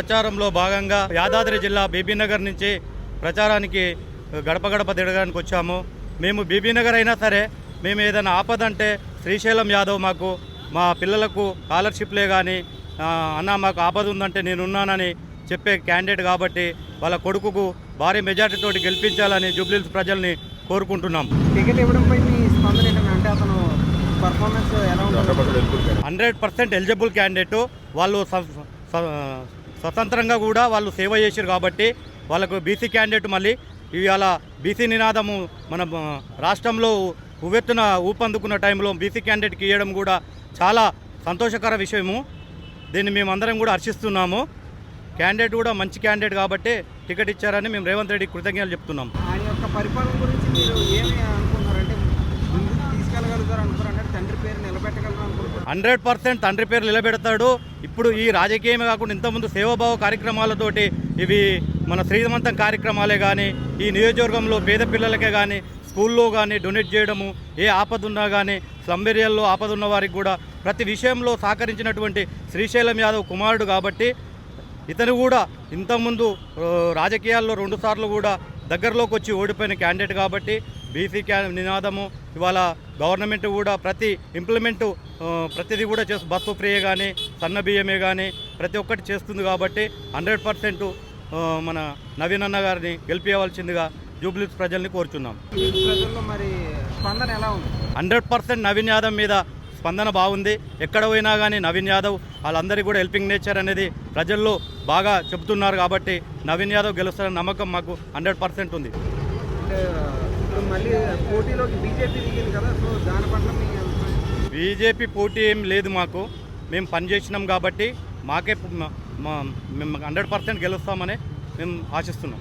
ప్రచారంలో భాగంగా యాదాద్రి జిల్లా బీబీనగర్ నుంచి ప్రచారానికి గడప గడప తిరగడానికి వచ్చాము. మేము బీబీనగర్ అయినా సరే మేము ఏదైనా ఆపదంటే శ్రీశైలం యాదవ్ మాకు మా పిల్లలకు స్కాలర్షిప్లే కానీ అన్న మాకు ఆపద ఉందంటే నేనున్నానని చెప్పే క్యాండిడేట్ కాబట్టి వాళ్ళ కొడుకుకు భారీ మెజార్టీతో గెలిపించాలని జూబ్లీహిల్స్ ప్రజల్ని కోరుకుంటున్నాం. టికెట్ ఇవ్వడంపై మీ స్పందన ఏంటంటే అంటే అతను పర్ఫార్మెన్స్ ఎలా హండ్రెడ్ పర్సెంట్ ఎలిజిబుల్ క్యాండిడేట్. వాళ్ళు స- స- స్వతంత్రంగా కూడా వాళ్ళు సేవ చేశారు కాబట్టి వాళ్ళకు బీసీ క్యాండిడేట్ మళ్ళీ ఇవాళ బీసీ నినాదము మన రాష్ట్రంలో ఉవ్వెత్తున ఊపందుకున్న టైంలో బీసీ క్యాండిడేట్కి ఇవ్వడం కూడా చాలా సంతోషకర విషయము. దీన్ని మేమందరం కూడా హర్షిస్తున్నాము. క్యాండిడేట్ కూడా మంచి క్యాండిడేట్ కాబట్టి టికెట్ ఇచ్చారని మేము రేవంత్ రెడ్డి కృతజ్ఞతలు చెప్తున్నాం. ఆయన యొక్క పరిపాలన గురించి మీరు ఏమి అనుకుంటున్నారంటే హండ్రెడ్ పర్సెంట్ తండ్రి పేరు నిలబెడతాడు. ఇప్పుడు ఈ రాజకీయమే కాకుండా ఇంతకుముందు సేవాభావ కార్యక్రమాలతోటి ఇవి మన శ్రీమంతం కార్యక్రమాలే కానీ ఈ నియోజకవర్గంలో పేద పిల్లలకే కానీ స్కూల్లో కానీ డొనేట్ చేయడము ఏ ఆపద ఉన్నా కానీ స్లమ్ ఏరియాల్లో ఆపద ఉన్న వారికి కూడా ప్రతి విషయంలో సహకరించినటువంటి శ్రీశైలం యాదవ్ కుమారుడు కాబట్టి ఇతను కూడా ఇంతకుముందు రాజకీయాల్లో రెండుసార్లు కూడా దగ్గరలోకి వచ్చి ఓడిపోయిన క్యాండిడేట్ కాబట్టి బీసీ క్యా నినాదము ఇవాళ గవర్నమెంట్ కూడా ప్రతి ఇంప్లిమెంటు ప్రతిదీ కూడా చేస్తూ బస్సు ఫ్రీ కానీ సన్న బియ్యమే కానీ ప్రతి ఒక్కటి చేస్తుంది కాబట్టి హండ్రెడ్ పర్సెంట్ మన నవీన్ అన్న గారిని గెలిపించవలసిందిగా జూబ్లీస్ ప్రజల్ని కోరుచున్నాం. మరి స్పందన ఎలా ఉంది? హండ్రెడ్ పర్సెంట్ నవీన్ యాదవ్ మీద స్పందన బాగుంది. ఎక్కడ పోయినా కానీ నవీన్ యాదవ్ వాళ్ళందరికీ కూడా హెల్పింగ్ నేచర్ అనేది ప్రజల్లో బాగా చెబుతున్నారు కాబట్టి నవీన్ యాదవ్ గెలుస్తారన్న నమ్మకం మాకు హండ్రెడ్ పర్సెంట్ ఉంది. మళ్ళీ పోటీలోకి బీజేపీ దిగింది కదా సో దాని పట్ల బీజేపీ పోటీ ఏం లేదు మాకు. మేము పనిచేసినాం కాబట్టి మాకే మా- మేము హండ్రెడ్ పర్సెంట్ గెలుస్తామని మేము ఆశిస్తున్నాం.